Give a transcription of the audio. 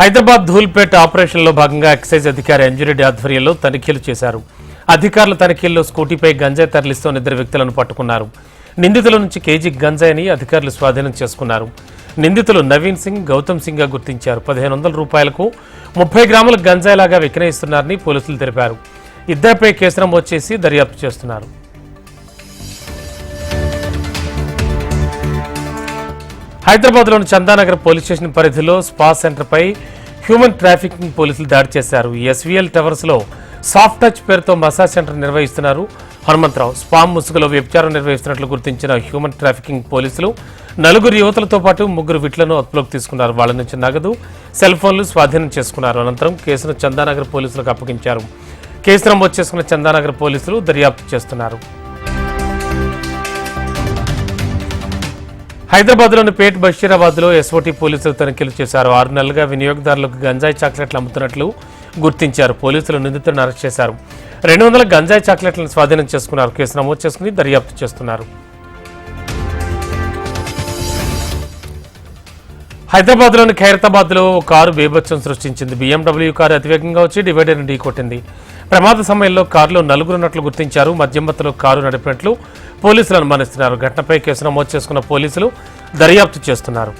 హైదరాబాద్ ధూల్పేట ఆపరేషన్లో భాగంగా ఎక్సైజ్ అధికారి అంజురెడ్డి ఆధ్వర్యంలో తనిఖీలు చేశారు. అధికారుల తనిఖీల్లో స్కూటీపై గంజాయి తరలిస్తున్న ఇద్దరు వ్యక్తులను పట్టుకున్నారు. నిందితుల నుంచి కేజీ గంజాయిని అధికారులు స్వాధీనం చేసుకున్నారు. నిందితులు నవీన్ సింగ్ గౌతమ్ సింగ్గా గుర్తించారు. పదిహేను వందల రూపాయలకు ముప్పై గ్రాముల గంజాయిలాగా విక్రయిస్తున్నారని పోలీసులు తెలిపారు. ఇద్దరిపై కేసు నమోదు చేసి దర్యాప్తు చేస్తున్నారు. హైదరాబాద్లోని చందానగర్ పోలీస్ స్టేషన్ పరిధిలో స్పా సెంటర్పై హ్యూమన్ ట్రాఫికింగ్ పోలీసులు దాడి చేశారు. ఈ ఎస్వీఎల్ టవర్స్లో సాఫ్ట్ టచ్ పేరుతో మసాజ్ సెంటర్ నిర్వహిస్తున్నారు. హనుమంతరావు స్పామ్ ముసుగులో వ్యభిచారం నిర్వహిస్తున్నట్లు గుర్తించిన హ్యూమన్ ట్రాఫికింగ్ పోలీసులు నలుగురు యువతలతో పాటు ముగ్గురు విట్లను అదుపులోకి తీసుకున్నారు. వాళ్ళ నుంచి నగదు సెల్ ఫోన్లు స్వాధీనం చేసుకున్నారు. అనంతరం కేసును చందానగర్ పోలీసులకు అప్పగించారు. కేసు నమోదు చేసుకున్న చందానగర్ పోలీసులు దర్యాప్తు చేస్తున్నారు. హైదరాబాద్లోని పేట్ బషీరాబాద్లో ఎస్ఓటీ పోలీసులు తనిఖీలు చేశారు. ఆరు నెలలుగా వినియోగదారులకు గంజాయి చాక్లెట్లు అమ్ముతున్నట్లు గుర్తించారు. పోలీసులు నిందితులను అరెస్ట్ చేశారు. రెండు వందల గంజాయి చాక్లెట్లను స్వాధీనం చేసుకున్నారు. కేసు నమోదు చేసుకుని దర్యాప్తు చేస్తున్నారు. హైదరాబాద్లోని ఖైరతాబాద్లో ఓ కారు బీభత్సం సృష్టించింది. బీఎండబ్ల్యూ కారు అతివేగంగా వచ్చి డివైడర్ని ఢీకొట్టింది. ప్రమాద సమయంలో కారులో నలుగురున్నట్లు గుర్తించారు. మధ్యమత్తులో కారు నడిపినట్లు పోలీసులు అనుమానిస్తున్నారు. ఘటనపై కేసు నమోదు చేసుకున్న పోలీసులు దర్యాప్తు చేస్తున్నారు.